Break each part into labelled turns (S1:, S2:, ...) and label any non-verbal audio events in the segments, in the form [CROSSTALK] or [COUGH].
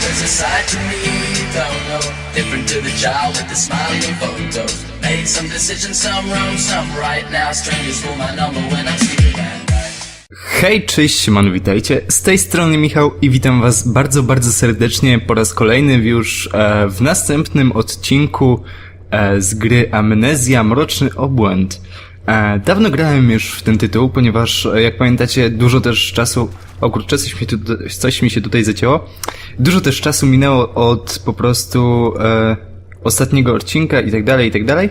S1: there is a side to me don't know. Different to the child with the smiling photos. Made some decisions, some wrong, some right. Now strangers my number when I'm sleeping at.
S2: Hej, cześć, siemano, witajcie. Z tej strony Michał i witam was bardzo, bardzo serdecznie po raz kolejny już e, w następnym odcinku e, z gry Amnezja Mroczny Obłęd. E, dawno grałem już w ten tytuł, ponieważ e, jak pamiętacie dużo też czasu... O kurczę, coś mi, tu, coś mi się tutaj zacięło. Dużo też czasu minęło od po prostu e, ostatniego odcinka i tak dalej, i tak dalej.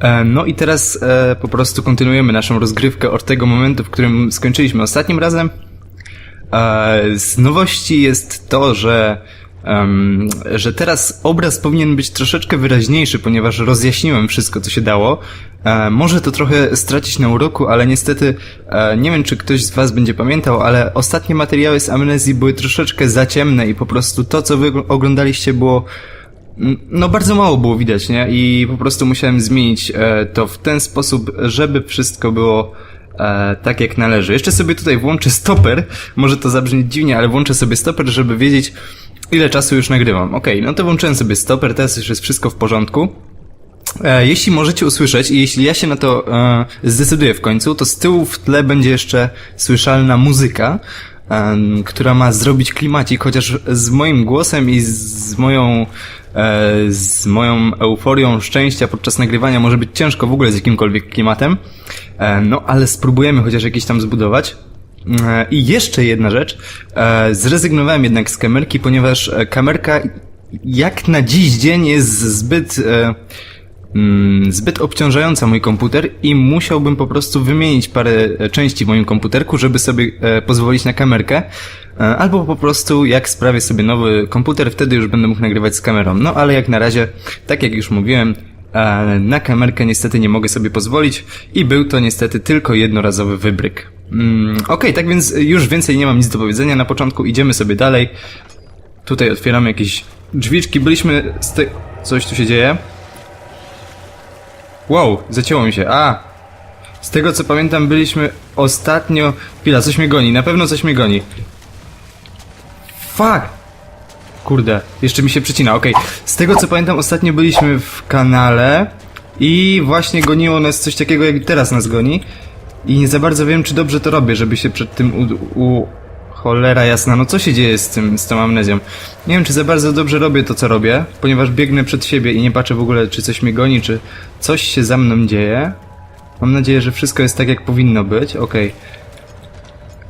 S2: E, No i teraz e, po prostu kontynuujemy naszą rozgrywkę od tego momentu, w którym skończyliśmy ostatnim razem. E, z nowości jest to, że, em, że teraz obraz powinien być troszeczkę wyraźniejszy, ponieważ rozjaśniłem wszystko, co się dało. E, może to trochę stracić na uroku, ale niestety e, nie wiem, czy ktoś z Was będzie pamiętał, ale ostatnie materiały z Amnezji były troszeczkę za ciemne i po prostu to, co Wy oglądaliście było no bardzo mało było widać, nie? I po prostu musiałem zmienić e, to w ten sposób, żeby wszystko było e, tak jak należy. Jeszcze sobie tutaj włączę stoper, może to zabrzmi dziwnie, ale włączę sobie stoper, żeby wiedzieć ile czasu już nagrywam. Okej, no to włączyłem sobie stoper, teraz już jest wszystko w porządku. E, jeśli możecie usłyszeć i jeśli ja się na to e, zdecyduję w końcu, to z tyłu w tle będzie jeszcze słyszalna muzyka, em, która ma zrobić klimacik, chociaż z moim głosem i z moją e, z moją euforią szczęścia podczas nagrywania może być ciężko w ogóle z jakimkolwiek klimatem, e, no ale spróbujemy chociaż jakiś tam zbudować. E, I jeszcze jedna rzecz, e, zrezygnowałem jednak z kamerki, ponieważ e, kamerka jak na dziś dzień jest zbyt mm, zbyt obciążająca mój komputer i musiałbym po prostu wymienić parę części w moim komputerku, żeby sobie pozwolić na kamerkę. Albo po prostu jak sprawię sobie nowy komputer, wtedy już będę mógł nagrywać z kamerą. No ale jak na razie, tak jak już mówiłem, na kamerkę niestety nie mogę sobie pozwolić i był to niestety tylko jednorazowy wybryk. Mm, Okej, tak więc już więcej nie mam nic do powiedzenia. Na początku idziemy sobie dalej. Tutaj otwieramy jakieś drzwiczki. Byliśmy z tej... Coś tu się dzieje? Wow, zacięło mi się. A! Z tego co pamiętam, byliśmy ostatnio. Chwila, coś mnie goni, na pewno coś mnie goni. Fuck! Kurde, jeszcze mi się przycina, okej. Z tego co pamiętam, ostatnio byliśmy w kanale i właśnie goniło nas coś takiego, jak teraz nas goni. I nie za bardzo wiem, czy dobrze to robię, żeby się przed tym u... u... Cholera jasna, no co się dzieje z tym, z tą amnezją? Nie wiem, czy za bardzo dobrze robię to, co robię, ponieważ biegnę przed siebie i nie patrzę w ogóle, czy coś mnie goni, czy coś się za mną dzieje. Mam nadzieję, że wszystko jest tak, jak powinno być, okej.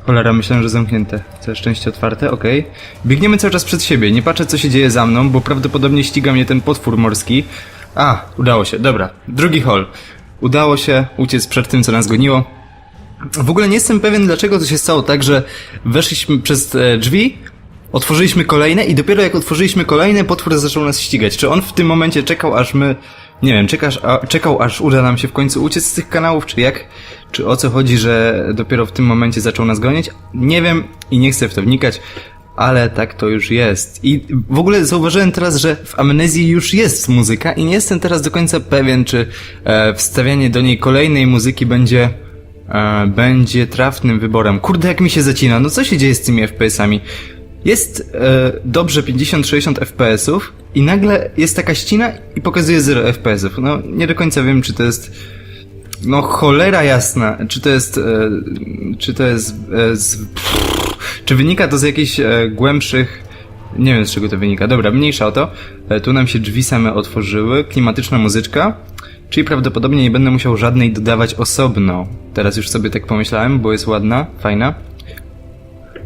S2: Cholera, myślałem, że zamknięte. Całe szczęście otwarte, okej. Biegniemy cały czas przed siebie, nie patrzę, co się dzieje za mną, bo prawdopodobnie ściga mnie ten potwór morski. A, udało się, dobra. Drugi hol. Udało się uciec przed tym, co nas goniło. W ogóle nie jestem pewien, dlaczego to się stało tak, że weszliśmy przez e, drzwi, otworzyliśmy kolejne i dopiero jak otworzyliśmy kolejne, potwór zaczął nas ścigać. Czy on w tym momencie czekał, aż my, nie wiem, czekasz, a, czekał, aż uda nam się w końcu uciec z tych kanałów, czy jak? Czy o co chodzi, że dopiero w tym momencie zaczął nas gonić? Nie wiem i nie chcę w to wnikać, ale tak to już jest. I w ogóle zauważyłem teraz, że w Amnezji już jest muzyka i nie jestem teraz do końca pewien, czy e, wstawianie do niej kolejnej muzyki będzie e, będzie trafnym wyborem. Kurde, jak mi się zacina. No co się dzieje z tymi FPS-ami? Jest e, dobrze 50-60 FPS-ów i nagle jest taka ścina i pokazuje 0 FPS-ów. No nie do końca wiem, czy to jest no cholera jasna, czy to jest e, czy to jest e, z, czy wynika to z jakichś e, głębszych nie wiem z czego to wynika. Dobra, mniejsza o to. Tu nam się drzwi same otworzyły, klimatyczna muzyczka. Czyli prawdopodobnie nie będę musiał żadnej dodawać osobno. Teraz już sobie tak pomyślałem, bo jest ładna, fajna.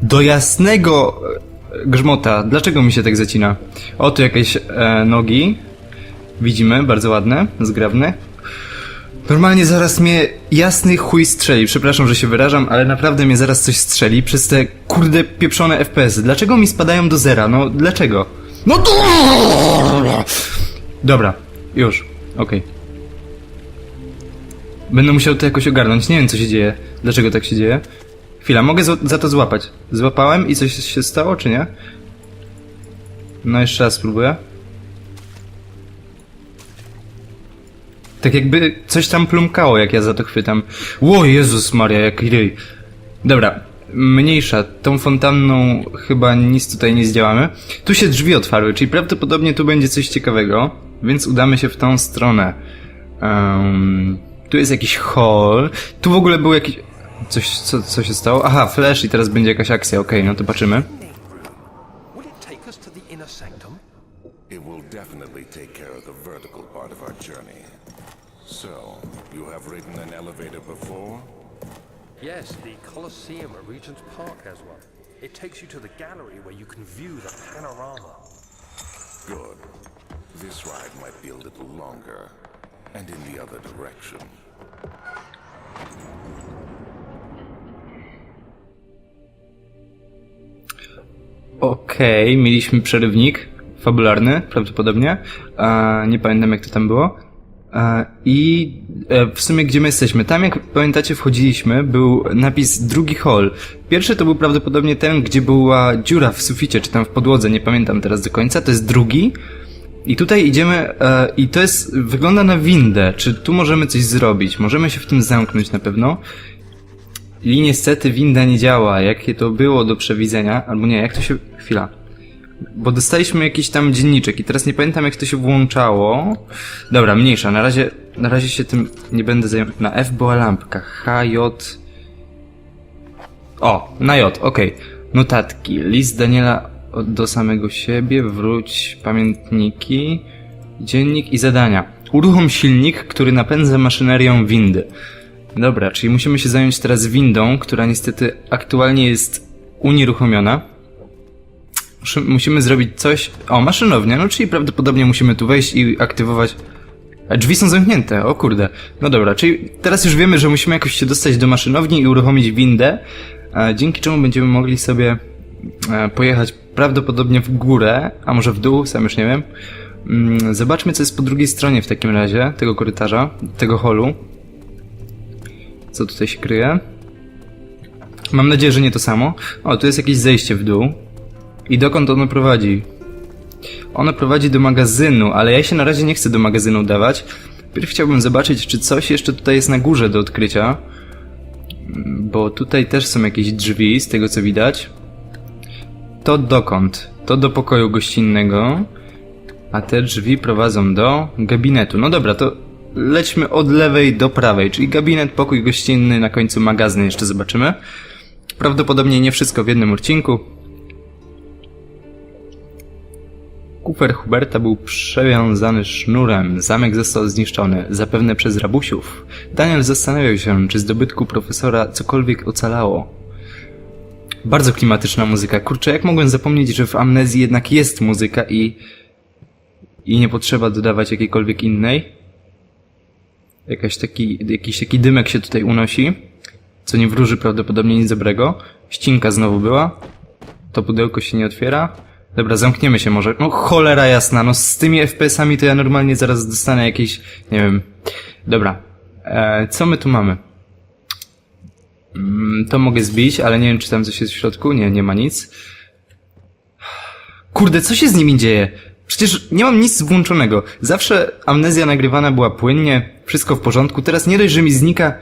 S2: Do jasnego e, grzmota. Dlaczego mi się tak zacina? Oto jakieś e, nogi. Widzimy, bardzo ładne, zgrabne. Normalnie zaraz mnie jasny chuj strzeli. Przepraszam, że się wyrażam, ale naprawdę mnie zaraz coś strzeli przez te kurde pieprzone FPS-y. Dlaczego mi spadają do zera? No, dlaczego? No to... Dobra, już, okej. Będę musiał to jakoś ogarnąć. Nie wiem, co się dzieje. Dlaczego tak się dzieje? Chwila, mogę za- to złapać. Złapałem i coś się stało, czy nie? No, jeszcze raz spróbuję. Tak jakby coś tam plumkało, jak ja za to chwytam. Ło, Jezus Maria, jak ryj. Dobra, Mniejsza, tą fontanną chyba nic tutaj nie zdziałamy. Tu się drzwi otwarły, czyli prawdopodobnie tu będzie coś ciekawego, więc udamy się w tą stronę. Em, tu jest jakiś hall. Tu w ogóle był jakiś... Coś, co, co się stało? Aha, flash i teraz będzie jakaś akcja, okej, no to patrzymy.
S3: Will it take us to the inner sanctum?
S4: It will definitely take care of the vertical part of our journey. So, you have ridden an elevator before?
S3: Yes, the Colosseum at Regent's Park has one. It takes you to the gallery where you can view the panorama.
S4: Good. This ride might be a little longer, and in the other direction.
S2: Okej, mieliśmy przerywnik fabularny, prawdopodobnie. E, nie pamiętam jak to tam było. E, I e, w sumie gdzie my jesteśmy? Tam jak pamiętacie wchodziliśmy, był napis drugi hall. Pierwszy to był prawdopodobnie ten, gdzie była dziura w suficie, czy tam w podłodze, nie pamiętam teraz do końca. To jest drugi. I tutaj idziemy e, i to jest, wygląda na windę. Czy tu możemy coś zrobić? Możemy się w tym zamknąć na pewno. I niestety winda nie działa, jakie to było do przewidzenia, albo nie, jak to się... Chwila. Bo dostaliśmy jakiś tam dzienniczek i teraz nie pamiętam jak to się włączało. Dobra, mniejsza, na razie, na razie się tym nie będę zajmował. Na F była lampka, H, J... O, na J, okej. Notatki. List Daniela do samego siebie, wróć, pamiętniki, dziennik i zadania. Uruchom silnik, który napędza maszynerią windy. Dobra, czyli musimy się zająć teraz windą, która niestety aktualnie jest unieruchomiona. Musimy zrobić coś. O, maszynownia, no czyli prawdopodobnie musimy tu wejść i aktywować. A drzwi są zamknięte, o kurde. No dobra, czyli teraz już wiemy, że musimy jakoś się dostać do maszynowni i uruchomić windę, e, dzięki czemu będziemy mogli sobie e, pojechać prawdopodobnie w górę, a może w dół, sam już nie wiem. Mm, Zobaczmy, co jest po drugiej stronie w takim razie tego korytarza, tego holu. Co tutaj się kryje? Mam nadzieję, że nie to samo. O, tu jest jakieś zejście w dół. I dokąd ono prowadzi? Ono prowadzi do magazynu, ale ja się na razie nie chcę do magazynu dawać. Pierw chciałbym zobaczyć, czy coś jeszcze tutaj jest na górze do odkrycia. Mm, Bo tutaj też są jakieś drzwi, z tego co widać. To dokąd? To do pokoju gościnnego. A te drzwi prowadzą do gabinetu. No dobra, to lećmy od lewej do prawej, czyli gabinet, pokój gościnny, na końcu magazyn jeszcze zobaczymy. Prawdopodobnie nie wszystko w jednym odcinku. Kufer Huberta był przewiązany sznurem, zamek został zniszczony, zapewne przez rabusiów. Daniel zastanawiał się, czy z profesora cokolwiek ocalało. Bardzo klimatyczna muzyka. Kurczę, jak mogłem zapomnieć, że w Amnezji jednak jest muzyka i... i nie potrzeba dodawać jakiejkolwiek innej? Jakaś taki, jakiś taki dymek się tutaj unosi, co nie wróży prawdopodobnie nic dobrego. Ścinka znowu była. To pudełko się nie otwiera. Dobra, zamkniemy się może. No cholera jasna, no z tymi FPS-ami to ja normalnie zaraz dostanę jakieś, nie wiem. Dobra. E, co my tu mamy? Mm, to mogę zbić, ale nie wiem czy tam coś jest w środku. Nie, nie ma nic. Kurde, co się z nimi dzieje? Przecież nie mam nic włączonego. Zawsze amnezja nagrywana była płynnie, wszystko w porządku. Teraz nie dość, że mi znika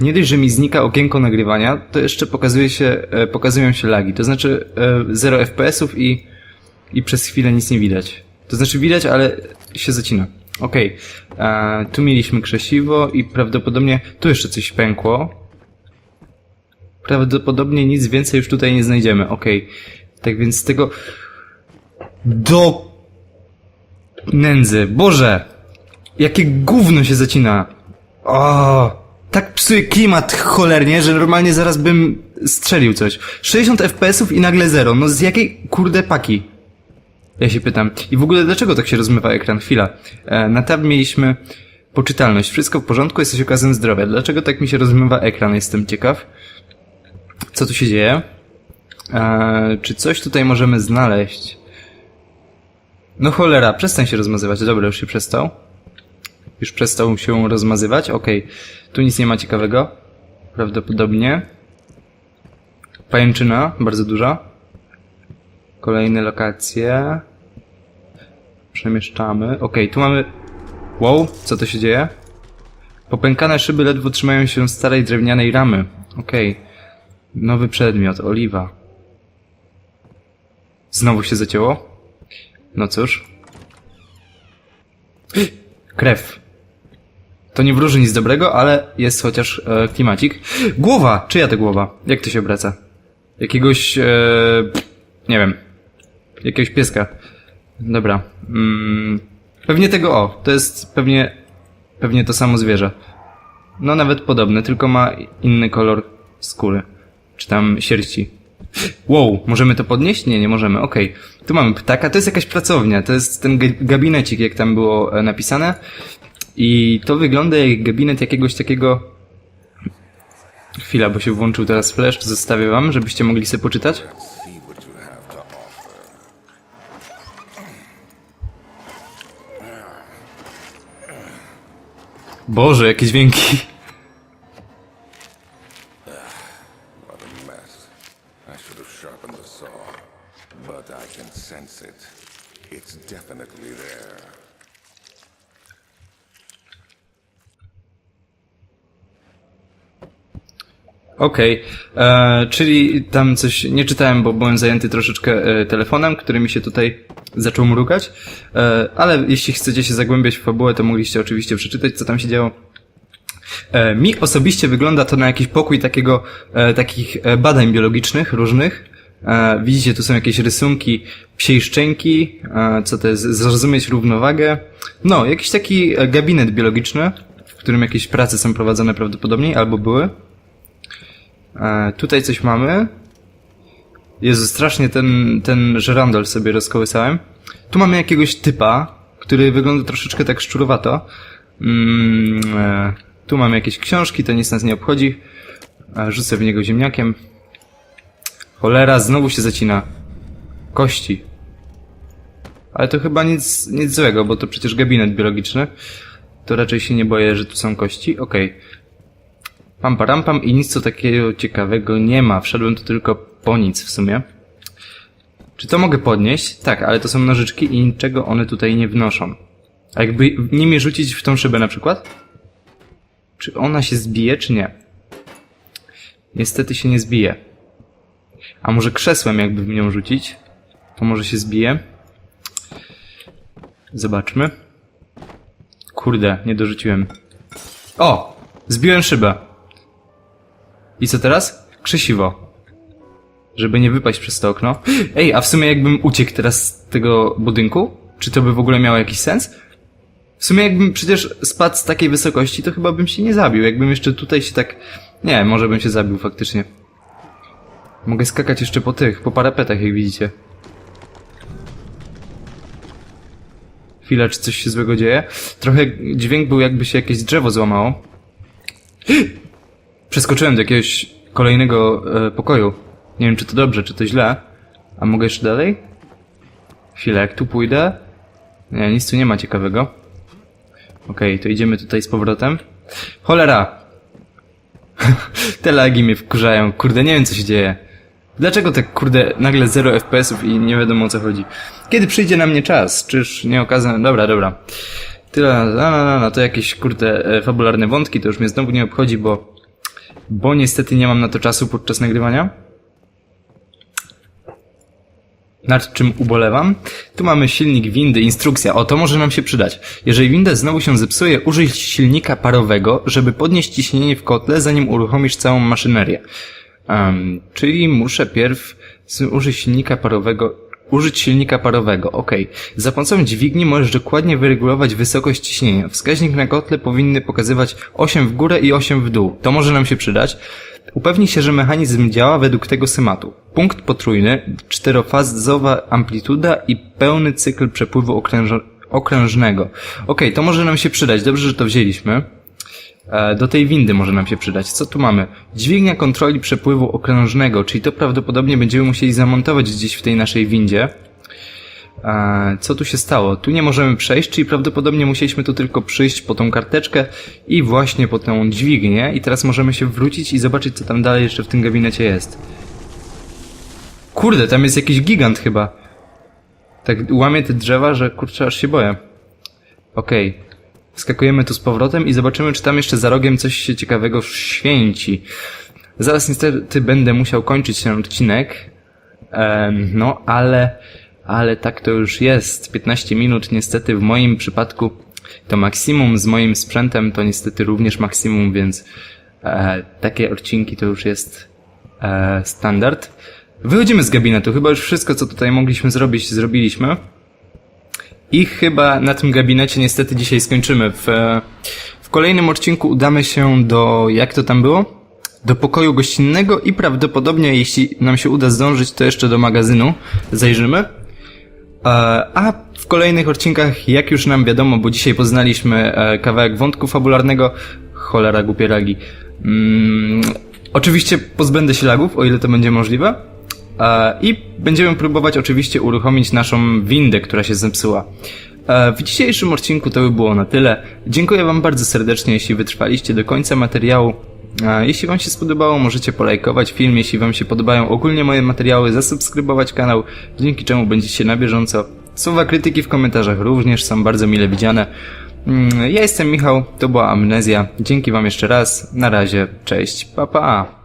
S2: nie dość, że mi znika okienko nagrywania, to jeszcze pokazuje się, e, pokazują się lagi. To znaczy e, 0 FPS-ów i, i przez chwilę nic nie widać. To znaczy widać, ale się zacina. Okej. E, Tu mieliśmy krzesiwo i prawdopodobnie tu jeszcze coś pękło. Prawdopodobnie nic więcej już tutaj nie znajdziemy. Okej. Tak więc z tego... Do... Nędzy. Boże! Jakie gówno się zacina. O, tak psuje klimat cholernie, że normalnie zaraz bym strzelił coś. 60 FPS-ów i nagle zero. No z jakiej kurde paki? Ja się pytam. I w ogóle dlaczego tak się rozmywa ekran? Chwila. E, na tab mieliśmy poczytalność. Wszystko w porządku, jesteś okazem zdrowia. Dlaczego tak mi się rozmywa ekran? Jestem ciekaw. Co tu się dzieje? E, czy coś tutaj możemy znaleźć? No cholera, przestań się rozmazywać. Dobra, już się przestał. Już przestał się rozmazywać. Okej. Tu nic nie ma ciekawego. Prawdopodobnie. Pajęczyna, bardzo duża. Kolejne lokacje. Przemieszczamy. Okej, tu mamy... Wow, co to się dzieje? Popękane szyby ledwo trzymają się starej drewnianej ramy. Okej. Nowy przedmiot, oliwa. Znowu się zacięło? No cóż. [GASPS] Krew. To nie wróży nic dobrego, ale jest chociaż e, klimacik. Głowa! Czyja to głowa? Jak to się obraca? Jakiegoś... E, nie wiem. Jakiegoś pieska. Dobra. Mm, pewnie tego o. To jest pewnie... Pewnie to samo zwierzę. No nawet podobne, tylko ma inny kolor skóry. Czy tam sierści. Wow, możemy to podnieść? Nie, nie możemy, okej. Tu mamy ptaka, to jest jakaś pracownia, to jest ten ga- gabinecik, jak tam było e, napisane. I to wygląda jak gabinet jakiegoś takiego... Chwila, bo się włączył teraz flash, zostawię wam, żebyście mogli sobie poczytać. Boże, jakie dźwięki.
S4: What a mess. I should have sharpened the saw. But I can sense it. It's definitely there.
S2: Okej, e, czyli tam coś nie czytałem, bo byłem zajęty troszeczkę e, telefonem, który mi się tutaj zaczął mrugać, e, ale jeśli chcecie się zagłębiać w fabułę, to mogliście oczywiście przeczytać, co tam się działo. E, mi osobiście wygląda to na jakiś pokój takiego, e, takich e, badań biologicznych różnych. Widzicie, tu są jakieś rysunki psiej szczęki, co to jest, zrozumieć równowagę. No, jakiś taki gabinet biologiczny, w którym jakieś prace są prowadzone prawdopodobnie, albo były. E, tutaj coś mamy. Jezu, strasznie ten, ten żerandol sobie rozkołysałem. Tu mamy jakiegoś typa, który wygląda troszeczkę tak szczurowato. Mm, e, tu mamy jakieś książki, to nic nas nie obchodzi. E, rzucę w niego ziemniakiem. Cholera, znowu się zacina. Kości. Ale to chyba nic, nic złego, bo to przecież gabinet biologiczny. To raczej się nie boję, że tu są kości. Okej. Pam param pam i nic co takiego ciekawego nie ma. Wszedłem tu tylko po nic w sumie. Czy to mogę podnieść? Tak, ale to są nożyczki i niczego one tutaj nie wnoszą. A jakby nimi rzucić w tą szybę na przykład? Czy ona się zbije, czy nie? Niestety się nie zbije. A może krzesłem jakby w nią rzucić? To może się zbije. Zobaczmy. Kurde, nie dorzuciłem. O! Zbiłem szybę. I co teraz? Krzesiwo. Żeby nie wypaść przez to okno. Ej, a w sumie jakbym uciekł teraz z tego budynku? Czy to by w ogóle miało jakiś sens? W sumie jakbym przecież spadł z takiej wysokości, to chyba bym się nie zabił. Jakbym jeszcze tutaj się tak... Nie, może bym się zabił faktycznie. Mogę skakać jeszcze po tych, po parapetach, jak widzicie. Chwila, czy coś się złego dzieje? Trochę dźwięk był jakby się jakieś drzewo złamało. Przeskoczyłem do jakiegoś kolejnego e, pokoju. Nie wiem, czy to dobrze, czy to źle. A mogę jeszcze dalej? Chwilę, jak tu pójdę... Nie, nic tu nie ma ciekawego. Okej, to idziemy tutaj z powrotem. Cholera! [LAUGHS] Te lagi mnie wkurzają. Kurde, nie wiem co się dzieje. Dlaczego tak, kurde, nagle 0 FPS-ów i nie wiadomo o co chodzi? Kiedy przyjdzie na mnie czas? Czyż nie okazane... Dobra, dobra. Tyle, no, no, no, to jakieś, kurde, e, fabularne wątki, to już mnie znowu nie obchodzi, bo... Bo niestety nie mam na to czasu podczas nagrywania. Nad czym ubolewam? Tu mamy silnik windy, instrukcja. O, to może nam się przydać. Jeżeli winda znowu się zepsuje, użyj silnika parowego, żeby podnieść ciśnienie w kotle, zanim uruchomisz całą maszynerię. Um, czyli muszę pierw użyć silnika parowego, użyć silnika parowego, ok. Za pomocą dźwigni możesz dokładnie wyregulować wysokość ciśnienia. Wskaźnik na kotle powinny pokazywać 8 w górę i 8 w dół. To może nam się przydać. Upewnij się, że mechanizm działa według tego schematu. Punkt potrójny, czterofazowa amplituda i pełny cykl przepływu okrężnego. Okej, to może nam się przydać. Dobrze, że to wzięliśmy. E, Do tej windy może nam się przydać. Co tu mamy? Dźwignia kontroli przepływu okrężnego, czyli to prawdopodobnie będziemy musieli zamontować gdzieś w tej naszej windzie. E, Co tu się stało? Tu nie możemy przejść, czyli prawdopodobnie musieliśmy tu tylko przyjść po tą karteczkę i właśnie po tą dźwignię. I teraz możemy się wrócić i zobaczyć, co tam dalej jeszcze w tym gabinecie jest. Kurde, tam jest jakiś gigant chyba. Tak łamie te drzewa, że kurczę, aż się boję. Okej. Wskakujemy tu z powrotem i zobaczymy, czy tam jeszcze za rogiem coś się ciekawego święci. Zaraz niestety będę musiał kończyć ten odcinek. Em, no, ale, ale tak to już jest. 15 minut niestety w moim przypadku to maksimum z moim sprzętem to niestety również maksimum, więc e, takie odcinki to już jest e, standard. Wychodzimy z gabinetu. Chyba już wszystko, co tutaj mogliśmy zrobić, zrobiliśmy. I chyba na tym gabinecie niestety dzisiaj skończymy. W, w kolejnym odcinku udamy się do, jak to tam było? Do pokoju gościnnego i prawdopodobnie, jeśli nam się uda zdążyć, to jeszcze do magazynu zajrzymy. E, A w kolejnych odcinkach, jak już nam wiadomo, bo dzisiaj poznaliśmy e, kawałek wątku fabularnego, cholera głupie lagi. Mm, oczywiście pozbędę się lagów, o ile to będzie możliwe. E, I będziemy próbować oczywiście uruchomić naszą windę, która się zepsuła. E, W dzisiejszym odcinku to by było na tyle. Dziękuję Wam bardzo serdecznie, jeśli wytrwaliście do końca materiału. E, Jeśli Wam się spodobało, możecie polajkować film. Jeśli Wam się podobają ogólnie moje materiały, zasubskrybować kanał, dzięki czemu będziecie na bieżąco. Słowa krytyki w komentarzach również są bardzo mile widziane. Mm, Ja jestem Michał, to była Amnezja. Dzięki Wam jeszcze raz. Na razie, cześć, pa pa.